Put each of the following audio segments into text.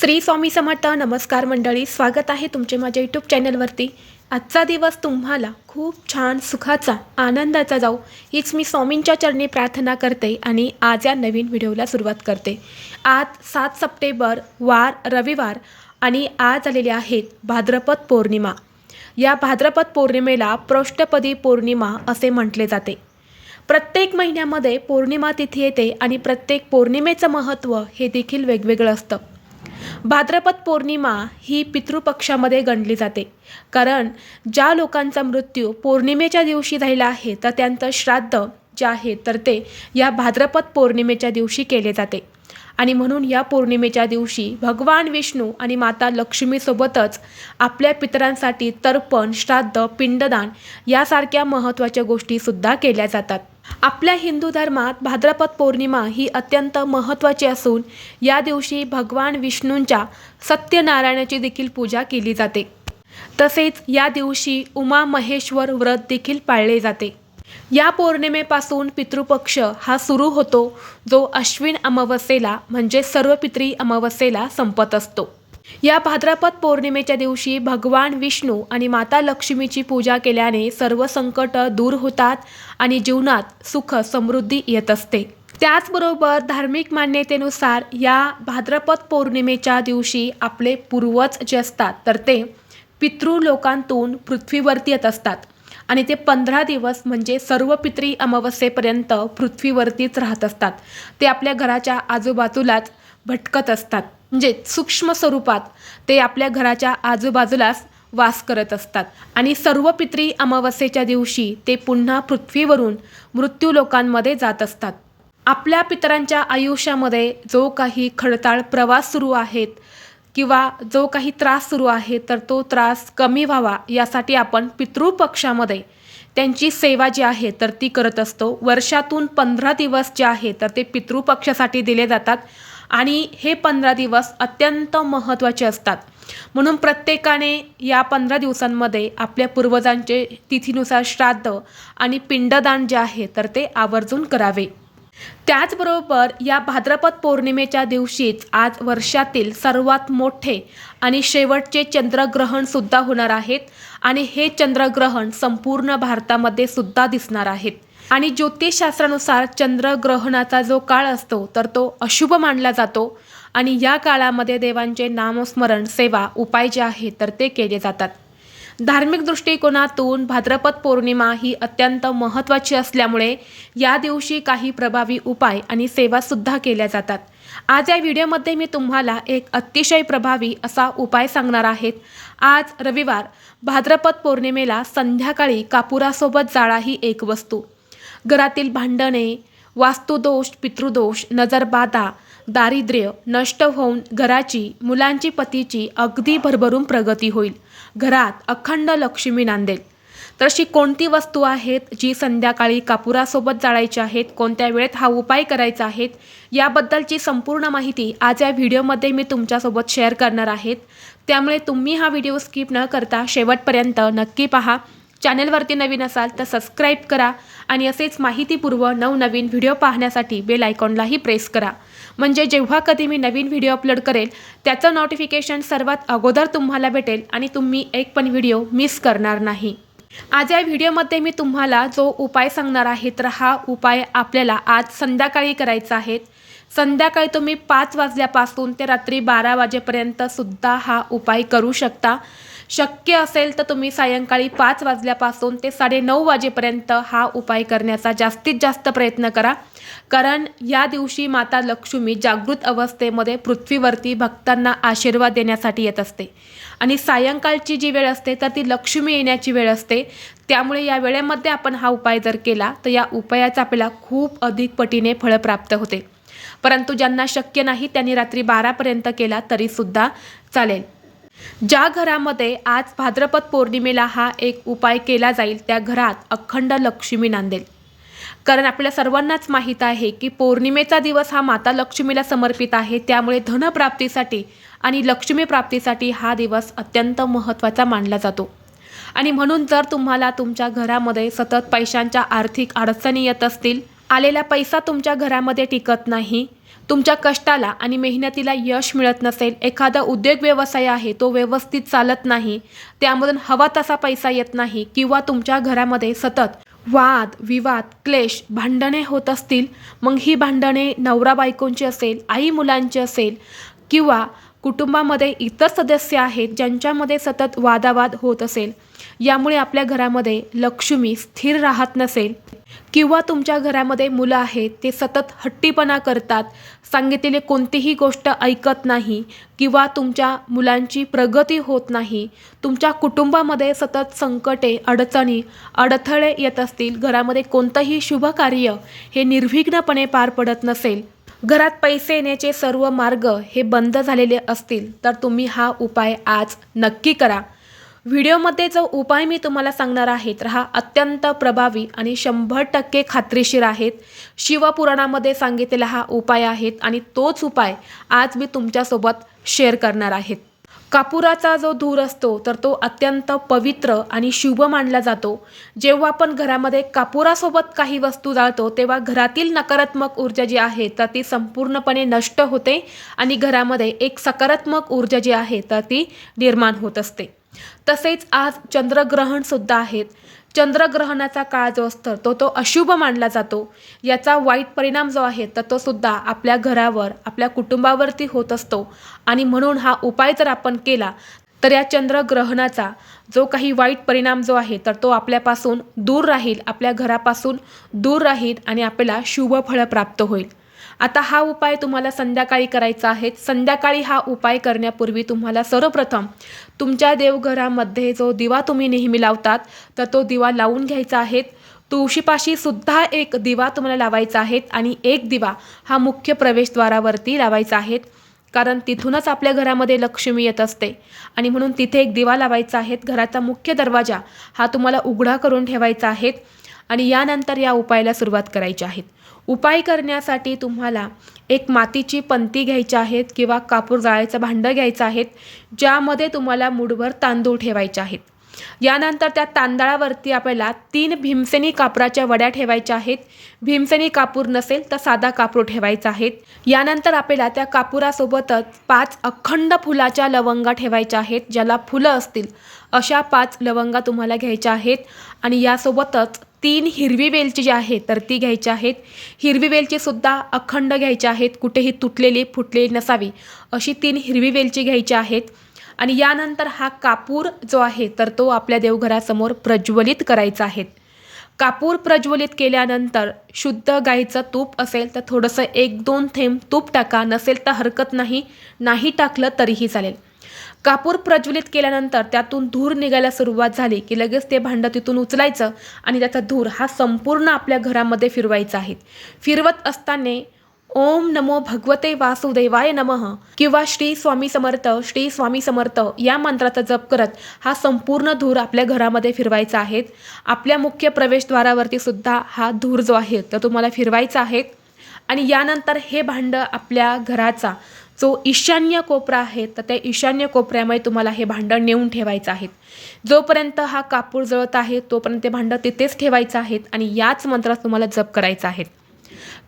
श्री स्वामी समर्थ नमस्कार मंडळी स्वागत आहे तुमचे माझ्या यूट्यूब चॅनलवरती आजचा दिवस तुम्हाला खूप छान सुखाचा आनंदाचा जाऊ हीच मी स्वामींच्या चरणी प्रार्थना करते आणि आज या नवीन व्हिडिओला सुरुवात करते. आज सात सप्टेंबर वार रविवार आणि आज आलेले आहेत भाद्रपद पौर्णिमा. या भाद्रपद पौर्णिमेला पृष्ठपदी पौर्णिमा असे म्हटले जाते. प्रत्येक महिन्यामध्ये पौर्णिमा तिथी येते आणि प्रत्येक पौर्णिमेचं महत्त्व हे देखील वेगवेगळं असतं. भाद्रपद पौर्णिमा ही पितृपक्षामध्ये गणली जाते. कारण ज्या लोकांचा मृत्यू पौर्णिमेच्या दिवशी झालेला आहे तर त्यांचं श्राद्ध जे आहे तर ते या भाद्रपद पौर्णिमेच्या दिवशी केले जाते. आणि म्हणून या पौर्णिमेच्या दिवशी भगवान विष्णू आणि माता लक्ष्मीसोबतच आपल्या पितरांसाठी तर्पण श्राद्ध पिंडदान यासारख्या महत्त्वाच्या गोष्टीसुद्धा केल्या जातात. आपल्या हिंदू धर्मात भाद्रपद पौर्णिमा ही अत्यंत महत्त्वाची असून या दिवशी भगवान विष्णूंच्या सत्यनारायणाची देखील पूजा केली जाते. तसेच या दिवशी उमा महेश्वर व्रत देखील पाळले जाते. या पौर्णिमेपासून पितृपक्ष हा सुरू होतो जो अश्विन अमावस्येला म्हणजे सर्व पित्री अमावस्येला संपत असतो. या भाद्रपद पौर्णिमेच्या दिवशी भगवान विष्णू आणि माता लक्ष्मीची पूजा केल्याने सर्व संकट दूर होतात आणि जीवनात सुख समृद्धी येत असते. त्याचबरोबर धार्मिक मान्यतेनुसार या भाद्रपद पौर्णिमेच्या दिवशी आपले पूर्वज जे असतात तर ते पितृलोकांतून पृथ्वीवरती येत असतात आणि ते पंधरा दिवस म्हणजे सर्व पित्री अमावस्येपर्यंत पृथ्वीवरतीच राहत असतात. ते आपल्या घराच्या आजूबाजूलाच भटकत असतात. म्हणजे सूक्ष्म स्वरूपात ते आपल्या घराच्या आजूबाजूलाच वास करत असतात. आणि सर्व पित्री अमावस्येच्या दिवशी ते पुन्हा पृथ्वीवरून मृत्यू लोकांमध्ये जात असतात. आपल्या पितरांच्या आयुष्यामध्ये जो काही खडताळ प्रवास सुरू आहेत किंवा जो काही त्रास सुरू आहे तर तो त्रास कमी व्हावा यासाठी आपण पितृपक्षामध्ये त्यांची सेवा जी आहे तर ती करत असतो. वर्षातून पंधरा दिवस जे आहे तर ते पितृपक्षासाठी दिले जातात. आणि हे पंधरा दिवस अत्यंत महत्त्वाचे असतात. म्हणून प्रत्येकाने या पंधरा दिवसांमध्ये आपल्या पूर्वजांचे तिथीनुसार श्राद्ध आणि पिंडदान जे आहे तर ते आवर्जून करावे. त्याचबरोबर या भाद्रपद पौर्णिमेच्या दिवशीच आज वर्षातील सर्वात मोठे आणि शेवटचे चंद्रग्रहण सुद्धा होणार आहेत आणि हे चंद्रग्रहण संपूर्ण भारतामध्ये सुद्धा दिसणार आहेत. आणि ज्योतिषशास्त्रानुसार चंद्रग्रहणाचा जो काळ असतो तर तो अशुभ मानला जातो. आणि या काळामध्ये देवांचे नामस्मरण सेवा उपाय जे आहेत तर ते केले जातात. धार्मिक दृष्टिकोनातून भाद्रपद पौर्णिमा ही अत्यंत महत्त्वाची असल्यामुळे या दिवशी काही प्रभावी उपाय आणि सेवासुद्धा केल्या जातात. आज या व्हिडिओमध्ये मी तुम्हाला एक अतिशय प्रभावी असा उपाय सांगणार आहेत आज रविवार भाद्रपद पौर्णिमेला संध्याकाळी कापुरासोबत जाळा ही एक वस्तू. घरातील भांडणे वास्तुदोष पितृदोष नजरबाधा दारिद्र्य नष्ट होऊन घराची मुलांची पतीची अगदी भरभरून प्रगती होईल. घरात अखंड लक्ष्मी नांदेल. तर अशी कोणती वस्तू आहेत जी संध्याकाळी कापुरासोबत जाळायची आहेत? कोणत्या वेळेत हा उपाय करायचा आहेत? याबद्दलची संपूर्ण माहिती आज या व्हिडिओमध्ये मी तुमच्यासोबत शेअर करणार आहेत. त्यामुळे तुम्ही हा व्हिडिओ स्किप न करता शेवटपर्यंत नक्की पहा. चॅनलवरती नवीन असाल तर सबस्क्राईब करा आणि असेच माहितीपूर्व नवनवीन व्हिडिओ पाहण्यासाठी बेल आयकॉनलाही प्रेस करा. म्हणजे जेव्हा कधी मी नवीन व्हिडिओ अपलोड करेल त्याचं नोटिफिकेशन सर्वात अगोदर तुम्हाला भेटेल आणि तुम्ही एक पण व्हिडिओ मिस करणार नाही. आज या व्हिडिओमध्ये मी तुम्हाला जो उपाय सांगणार आहे तर हा उपाय आपल्याला आज संध्याकाळी करायचा आहे. संध्याकाळी तुम्ही पाच वाजल्यापासून ते रात्री बारा वाजेपर्यंत सुद्धा हा उपाय करू शकता. शक्य असेल तर तुम्ही सायंकाळी पाच वाजल्यापासून ते साडेनऊ वाजेपर्यंत हा उपाय करण्याचा जास्तीत जास्त प्रयत्न करा. कारण या दिवशी माता लक्ष्मी जागृत अवस्थेमध्ये पृथ्वीवरती भक्तांना आशीर्वाद देण्यासाठी येत असते. आणि सायंकाळची जी वेळ असते तर ती लक्ष्मी येण्याची वेळ असते. त्यामुळे या वेळेमध्ये आपण हा उपाय जर केला तर या उपायाचा आपल्याला खूप अधिक पटीने फळ प्राप्त होते. परंतु ज्यांना शक्य नाही त्यांनी रात्री बारापर्यंत केला तरीसुद्धा चालेल. ज्या घरामध्ये आज भाद्रपद पौर्णिमेला हा एक उपाय केला जाईल त्या घरात अखंड लक्ष्मी नांदेल. कारण आपल्या सर्वांनाच माहीत आहे की पौर्णिमेचा दिवस हा माता लक्ष्मीला समर्पित आहे त्यामुळे धनप्राप्तीसाठी आणि लक्ष्मी प्राप्तीसाठी हा दिवस अत्यंत महत्त्वाचा मानला जातो. आणि म्हणून जर तुम्हाला तुमच्या घरामध्ये सतत पैशांच्या आर्थिक अडचणी येत असतील आलेला पैसा तुमच्या घरामध्ये टिकत नाही. तुमच्या कष्टाला आणि मेहनतीला यश मिळत नसेल. एखादा उद्योग व्यवसाय आहे तो व्यवस्थित चालत नाही. त्यामधून हवा तसा पैसा येत नाही किंवा तुमच्या घरामध्ये सतत वाद विवाद क्लेश भांडणे होत असतील. मग ही भांडणे नवरा बायकोंची असेल आई मुलांची असेल किंवा कुटुंबामध्ये इतर सदस्य आहेत ज्यांच्यामध्ये सतत वादावाद होत असेल. यामुळे आपल्या घरामध्ये लक्ष्मी स्थिर राहत नसेल. किंवा तुमच्या घरामध्ये मुलं आहेत ते सतत हट्टीपणा करतात सांगितलेली कोणतीही गोष्ट ऐकत नाही किंवा तुमच्या मुलांची प्रगती होत नाही तुमच्या कुटुंबामध्ये सतत संकटे अडचणी अडथळे येत असतील घरामध्ये कोणतंही शुभ कार्य हे निर्विघ्नपणे पार पडत नसेल घरात पैसे येण्याचे सर्व मार्ग हे बंद झालेले असतील तर तुम्ही हा उपाय आज नक्की करा. व्हिडिओमध्ये जो उपाय मी तुम्हाला सांगणार आहे तर हा अत्यंत प्रभावी आणि शंभर टक्के खात्रीशीर आहेत. शिवपुराणामध्ये सांगितलेला हा उपाय आहेत आणि तोच उपाय आज मी तुमच्यासोबत शेअर करणार आहेत कापुराचा जो धूर असतो तर तो अत्यंत पवित्र आणि शुभ मानला जातो. जेव्हा आपण घरामध्ये कापुरासोबत काही वस्तू जाळतो तेव्हा घरातील नकारात्मक ऊर्जा जी आहे तर ती संपूर्णपणे नष्ट होते आणि घरामध्ये एक सकारात्मक ऊर्जा जी आहे तर ती निर्माण होत असते. तसेच आज चंद्रग्रहणसुद्धा आहेत. चंद्रग्रहणाचा काळ जो असतो तो तो अशुभ मानला जातो. याचा वाईट परिणाम जो आहे तर तो सुद्धा आपल्या घरावर आपल्या कुटुंबावरती होत असतो. आणि म्हणून हा उपाय जर आपण केला तर या चंद्रग्रहणाचा जो काही वाईट परिणाम जो आहे तर तो आपल्यापासून दूर राहील आपल्या घरापासून दूर राहील आणि आपल्याला शुभ फळं प्राप्त होईल. आता हा उपाय तुम्हाला संध्याकाळी करायचा आहे. संध्याकाळी हा उपाय करण्यापूर्वी तुम्हाला सर्वप्रथम तुमच्या देवघरामध्ये जो दिवा तुम्ही नेहमी लावतात तर तो दिवा लावून घ्यायचा आहे. तुळशीपाशी सुद्धा एक दिवा तुम्हाला लावायचा आहे आणि एक दिवा हा मुख्य प्रवेशद्वारावरती लावायचा आहे. कारण तिथूनच आपल्या घरामध्ये लक्ष्मी येत असते आणि म्हणून तिथे एक दिवा लावायचा आहे. घराचा मुख्य दरवाजा हा तुम्हाला उघडा करून ठेवायचा आहे. आणि यानंतर या उपायाला सुरुवात करायची आहेत उपाय करण्यासाठी तुम्हाला एक मातीची पंती घ्यायची आहेत किंवा कापूर जाळायचं भांडं घ्यायचं आहेत ज्यामध्ये तुम्हाला मुठभर तांदूळ ठेवायचे आहेत. यानंतर त्या तांदळावरती आपल्याला तीन भीमसेनी कापराच्या वड्या ठेवायच्या आहेत. भीमसेनी कापूर नसेल तर साधा कापूर ठेवायचा आहे. यानंतर आपल्याला त्या कापुरासोबतच पाच अखंड फुलाच्या लवंगा ठेवायच्या आहेत ज्याला फुलं असतील. अशा पाच लवंगा तुम्हाला घ्यायच्या आहेत आणि यासोबतच तीन हिरवी वेलची जी आहे तर ती घ्यायची आहेत. हिरवी वेलची सुद्धा अखंड घ्यायची आहेत कुठेही तुटलेली फुटलेली नसावी. अशी तीन हिरवी वेलची घ्यायची आहेत. आणि यानंतर हा कापूर जो आहे तर तो आपल्या देवघरासमोर प्रज्वलित करायचा आहे. कापूर प्रज्वलित केल्यानंतर शुद्ध गाईचं तूप असेल तर थोडंसं एक दोन थेंब तूप टाका. नसेल तर हरकत नाही. नाही टाकलं तरीही चालेल. कापूर प्रज्वलित केल्यानंतर त्यातून धूर निघायला सुरुवात झाली की लगेच ते भांडं तिथून उचलायचं आणि त्याचा धूर हा संपूर्ण आपल्या घरामध्ये फिरवायचा आहे. फिरवत असताना ओम नमो भगवते वासुदेवाय नमः किंवा श्री स्वामी समर्थ श्री स्वामी समर्थ या मंत्राचा जप करत हा संपूर्ण धूर आपल्या घरामध्ये फिरवायचा आहे. आपल्या मुख्य प्रवेशद्वारावरती सुद्धा हा धूर जो आहे तो तुम्हाला फिरवायचा आहे. आणि यानंतर हे भांडं आपल्या घराचा जो ईशान्य कोपरा आहे तर त्या ईशान्य कोपऱ्यामध्ये तुम्हाला हे भांडं नेऊन ठेवायचं आहे. जोपर्यंत हा कापूर जळत आहे तोपर्यंत ते भांडं तिथेच ठेवायचं आहे आणि याच मंत्रात तुम्हाला जप करायचा आहे.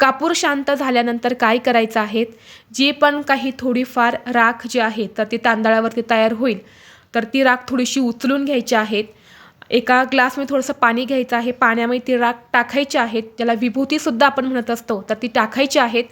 कापूर शांत झाल्यानंतर काय करायचं आहे जी पण काही थोडीफार राख जी आहे तर ती तांदळावरती तयार होईल. तर ती राख थोडीशी उचलून घ्यायची आहेत एका ग्लासमध्ये थोडंसं पाणी घ्यायचं आहे. पाण्यामध्ये ती राख टाकायची आहेत त्याला विभूतीसुद्धा आपण म्हणत असतो तर ती टाकायची आहेत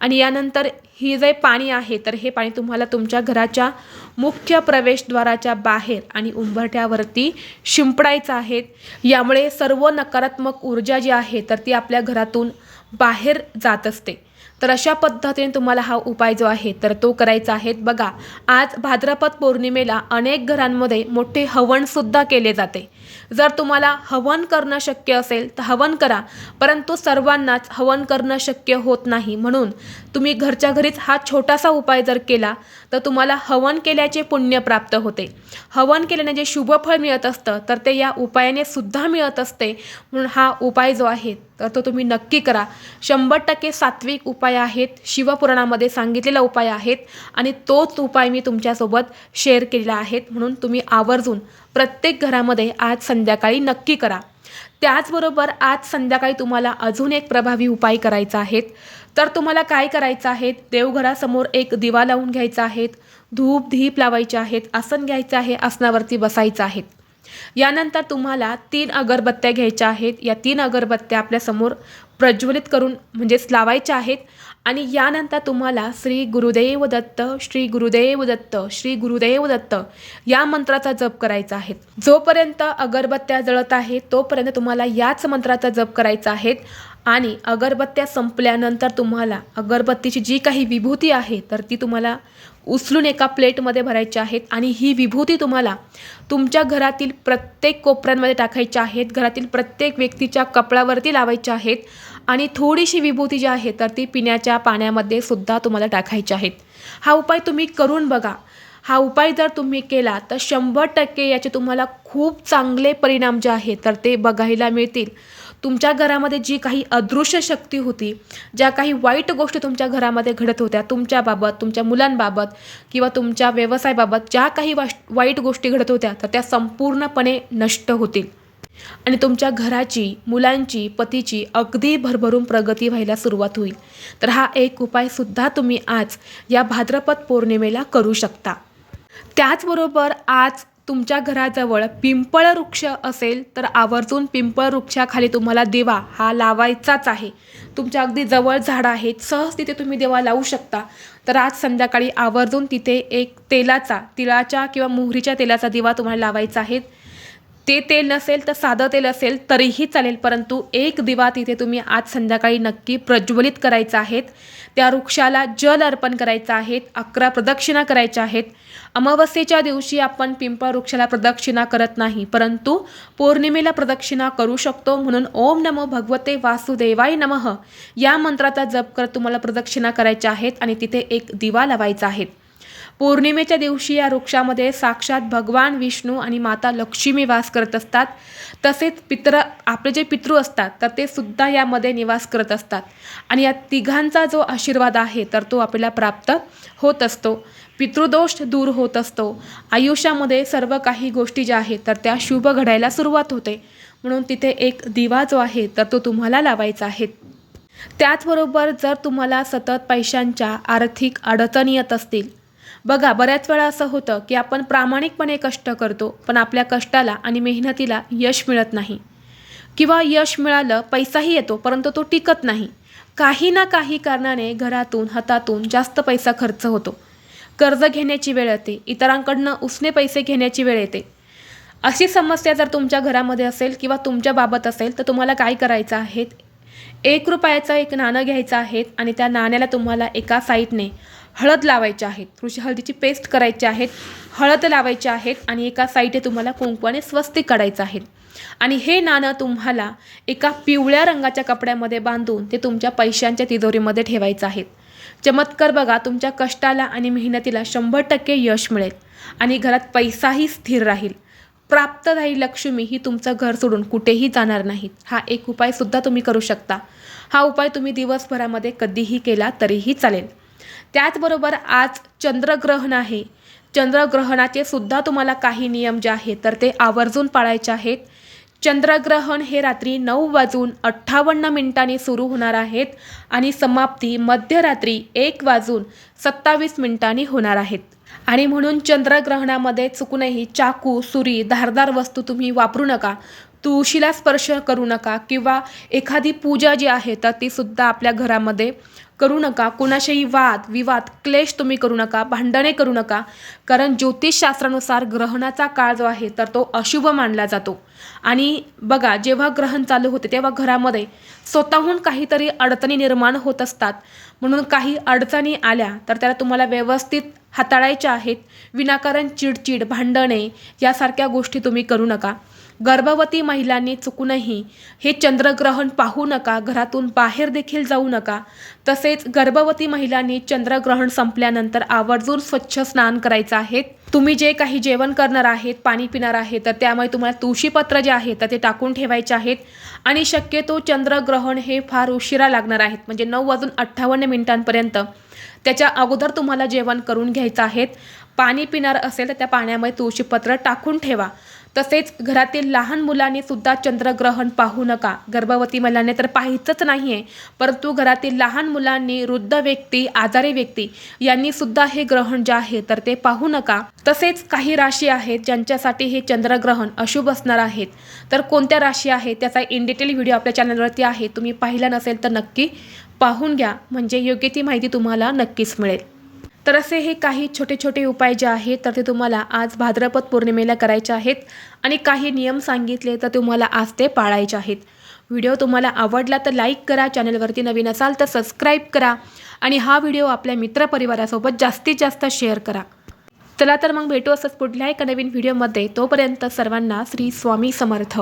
आणि यानंतर ही जे पाणी आहे तर हे पाणी तुम्हाला तुमच्या घराच्या मुख्य प्रवेशद्वाराच्या बाहेर आणि उंबरठ्यावरती शिंपडायचं आहे. यामुळे सर्व नकारात्मक ऊर्जा जी आहे तर ती आपल्या घरातून बाहेर जात असते. तर अशा पद्धतीने तुम्हाला हा उपाय जो आहे तर तो करायचा आहे. बघा आज भाद्रपद पौर्णिमेला अनेक घरांमध्ये मोठे हवनसुद्धा केले जाते. जर तुम्हाला हवन करणं शक्य असेल तर हवन करा. परंतु सर्वांनाच हवन करणं शक्य होत नाही. म्हणून तुम्ही घरच्या घरीच हा छोटासा उपाय जर केला तर तुम्हाला हवन केल्याचे पुण्य प्राप्त होते. हवन केल्याने जे शुभफळ मिळत असतं तर ते या उपायाने सुद्धा मिळत असते. म्हणून हा उपाय जो आहे तर तो तुम्ही नक्की करा. शंभर टक्के सात्विक उपाय आहेत शिवपुराणामध्ये सांगितलेला उपाय आहेत आणि तोच उपाय मी तुमच्यासोबत शेअर केलेला आहेत म्हणून तुम्ही आवर्जून प्रत्येक घरामध्ये आज संध्याकाळी नक्की करा. त्याचबरोबर आज संध्याकाळी तुम्हाला अजून एक प्रभावी उपाय करायचा आहे. तर तुम्हाला काय करायचं आहे? देवघरासमोर एक दिवा लावून घ्यायचा आहे. धूप धीप लावायचे आहेत आसन घ्यायचं आहे. आसनावरती बसायचं आहे. यानंतर तुम्हाला तीन अगरबत्त्या घ्यायच्या आहेत. या तीन अगरबत्त्या आपल्यासमोर प्रज्वलित करून म्हणजेच लावायच्या आहेत. आणि यानंतर तुम्हाला श्री गुरुदेव दत्त श्री गुरुदेव दत्त श्री गुरुदेव दत्त या मंत्राचा जप करायचा आहे. जोपर्यंत अगरबत्त्या जळत आहे तोपर्यंत तुम्हाला याच मंत्राचा जप करायचा आहे. आणि अगरबत्त्या संपल्यानंतर तुम्हाला अगरबत्तीची जी काही विभूती आहे तर ती तुम्हाला उचलून एका प्लेटमध्ये भरायची आहेत आणि ही विभूती तुम्हाला तुमच्या घरातील प्रत्येक कोपऱ्यांमध्ये टाकायच्या आहेत घरातील प्रत्येक व्यक्तीच्या कपड्यावरती लावायच्या आहेत आणि थोडीशी विभूती जी आहे तर ती पिण्याच्या पाण्यामध्ये सुद्धा तुम्हाला टाकायची आहेत. हा उपाय तुम्ही करून बघा. हा उपाय जर तुम्ही केला तर शंभर टक्के याचे तुम्हाला खूप चांगले परिणाम जे आहेत तर ते बघायला मिळतील. तुमच्या घरामध्ये जी काही अदृश्य शक्ती होती ज्या काही वाईट गोष्टी तुमच्या घरामध्ये घडत होत्या तुमच्याबाबत तुमच्या मुलांबाबत किंवा तुमच्या व्यवसायाबाबत ज्या काही वाश वाईट गोष्टी घडत होत्या तर त्या संपूर्णपणे नष्ट होतील. आणि तुमच्या घराची मुलांची पतीची अगदी भरभरून प्रगती व्हायला सुरुवात होईल. तर हा एक उपायसुद्धा तुम्ही आज या भाद्रपद पौर्णिमेला करू शकता. त्याचबरोबर आज तुमच्या घराजवळ पिंपळ वृक्ष असेल तर आवर्जून पिंपळ वृक्षाखाली तुम्हाला दिवा हा लावायचाच आहे. तुमच्या अगदी जवळ झाडं आहेत सहज तिथे तुम्ही दिवा लावू शकता. तर आज संध्याकाळी आवर्जून तिथे एक तेलाचा तिळाच्या किंवा मोहरीच्या तेलाचा दिवा तुम्हाला लावायचा आहे. ते तेल नसेल तर साधं तेल असेल तरीही चालेल परंतु एक दिवा तिथे तुम्ही आज संध्याकाळी नक्की प्रज्वलित करायचा आहेत त्या वृक्षाला जल अर्पण करायचं आहेत अकरा प्रदक्षिणा करायच्या आहेत. अमावस्येच्या दिवशी आपण पिंपळ वृक्षाला प्रदक्षिणा करत नाही परंतु पौर्णिमेला प्रदक्षिणा करू शकतो म्हणून ओम नमो भगवते वासुदेवाय नमः. या मंत्राचा जप करत तुम्हाला प्रदक्षिणा करायच्या आहेत आणि तिथे एक दिवा लावायचा आहे. पौर्णिमेच्या दिवशी या वृक्षामध्ये साक्षात भगवान विष्णू आणि माता लक्ष्मी वास करत असतात. तसेच पित्र आपले जे पितृ असतात तर ते सुद्धा यामध्ये निवास करत असतात. आणि या तिघांचा जो आशीर्वाद आहे तर तो आपल्याला प्राप्त होत असतो. पितृदोष दूर होत असतो. आयुष्यामध्ये सर्व काही गोष्टी ज्या आहेत तर त्या शुभ घडायला सुरुवात होते. म्हणून तिथे एक दिवा जो आहे तर तो तुम्हाला लावायचा आहे. त्याचबरोबर जर तुम्हाला सतत पैशांच्या आर्थिक अडचणी येत असतील बघा बऱ्याच वेळा असं होतं की आपण प्रामाणिकपणे कष्ट करतो पण आपल्या कष्टाला आणि मेहनतीला यश मिळत नाही. किंवा यश मिळालं पैसाही येतो परंतु तो टिकत नाही. काही ना काही कारणाने घरातून हातातून जास्त पैसा खर्च होतो. कर्ज घेण्याची वेळ येते इतरांकडनं उसने पैसे घेण्याची वेळ येते. अशी समस्या जर तुमच्या घरामध्ये असेल किंवा तुमच्या बाबत असेल तर तुम्हाला काय करायचं आहे? एक रुपयाचं एक नाणं घ्यायचं आहे आणि त्या नाण्याला तुम्हाला एका साईडने हळद लावायच्या आहेत. थोडीशी हळदीची पेस्ट करायची आहेत. हळद लावायची आहेत आणि एका साईडे तुम्हाला कुंकवाने स्वस्तिक काढायचं आहे आणि हे नाणं तुम्हाला एका पिवळ्या रंगाच्या कपड्यामध्ये बांधून ते तुमच्या पैशांच्या तिजोरीमध्ये ठेवायचं आहे चमत्कार बघा तुमच्या कष्टाला आणि मेहनतीला शंभर टक्के यश मिळेल आणि घरात पैसाही स्थिर राहील. प्राप्त राहील लक्ष्मी ही तुमचं घर सोडून कुठेही जाणार नाहीत. हा एक उपायसुद्धा तुम्ही करू शकता. हा उपाय तुम्ही दिवसभरामध्ये कधीही केला तरीही चालेल. त्याचबरोबर आज चंद्रग्रहण आहे. चंद्रग्रहणाचे सुद्धा तुम्हाला काही नियम जे आहेत तर ते आवर्जून पाळायचे आहेत. चंद्रग्रहण हे रात्री नऊ वाजून अठ्ठावन्न मिनिटांनी सुरू होणार आहेत आणि समाप्ती मध्यरात्री एक वाजून सत्तावीस मिनिटांनी होणार आहेत. आणि म्हणून चंद्रग्रहणामध्ये चुकूनही चाकू सुरी धारदार वस्तू तुम्ही वापरू नका. तुळशीला स्पर्श करू नका किंवा एखादी पूजा जी आहे तर ती सुद्धा आपल्या घरामध्ये करू नका. कोणाशाही वाद विवाद क्लेश तुम्ही करू नका. भांडणे करू नका. कारण ज्योतिषशास्त्रानुसार ग्रहणाचा काळ जो आहे तर तो अशुभ मानला जातो. आणि बघा जेव्हा ग्रहण चालू होते तेव्हा घरामध्ये स्वतःहून काहीतरी अडचणी निर्माण होत असतात. म्हणून काही अडचणी आल्या तर त्याला तुम्हाला व्यवस्थित हाताळायच्या आहेत. विनाकारण चिडचिड भांडणे यासारख्या गोष्टी तुम्ही करू नका. गर्भवती महिलांनी चुकूनही हे चंद्रग्रहण पाहू नका घरातून बाहेर देखील जाऊ नका. तसेच गर्भवती महिलांनी चंद्रग्रहण संपल्यानंतर आवर्जून स्वच्छ स्नान करायचं आहे. तुम्ही जे काही जेवण करणार आहेत पाणी पिणार आहे तर त्यामुळे तुम्हाला तुळशीपत्र जे आहे तर ते टाकून ठेवायचे आहेत. आणि शक्यतो चंद्रग्रहण हे फार उशिरा लागणार आहेत म्हणजे नऊ वाजून अठ्ठावन्न मिनिटांपर्यंत. त्याच्या अगोदर तुम्हाला जेवण करून घ्यायचं आहे. पाणी पिणार असेल तर त्या पाण्यामध्ये तुळशीपत्र टाकून ठेवा. तसेच घरातील लहान मुलांनी सुद्धा चंद्रग्रहण पाहू नका. गर्भवती महिलांनी तर पाहायचंच नाही आहे परंतु घरातील लहान मुलांनी वृद्ध व्यक्ती आजारी व्यक्ती यांनी सुद्धा हे ग्रहण जे आहे तर ते पाहू नका. तसेच काही राशी आहेत ज्यांच्यासाठी हे चंद्रग्रहण अशुभ असणार आहेत. तर कोणत्या राशी आहेत त्याचा इन डिटेल व्हिडिओ आपल्या चॅनलवरती आहे. तुम्ही पाहिला नसेल तर नक्की पाहून घ्या. म्हणजे योग्य ती माहिती तुम्हाला नक्कीच मिळेल. तर असे हे काही छोटे छोटे उपाय जे आहेत तर ते तुम्हाला आज भाद्रपद पौर्णिमेला करायचे आहेत आणि काही नियम सांगितले तर तुम्हाला आज ते पाळायचे आहेत. व्हिडिओ तुम्हाला आवडला तर लाईक करा चॅनलवरती नवीन असाल तर सबस्क्राईब करा आणि हा व्हिडिओ आपल्या मित्रपरिवारासोबत जास्तीत जास्त शेअर करा. चला तर मग भेटू असंच पुढल्या एका नवीन व्हिडिओमध्ये. तोपर्यंत सर्वांना श्री स्वामी समर्थ.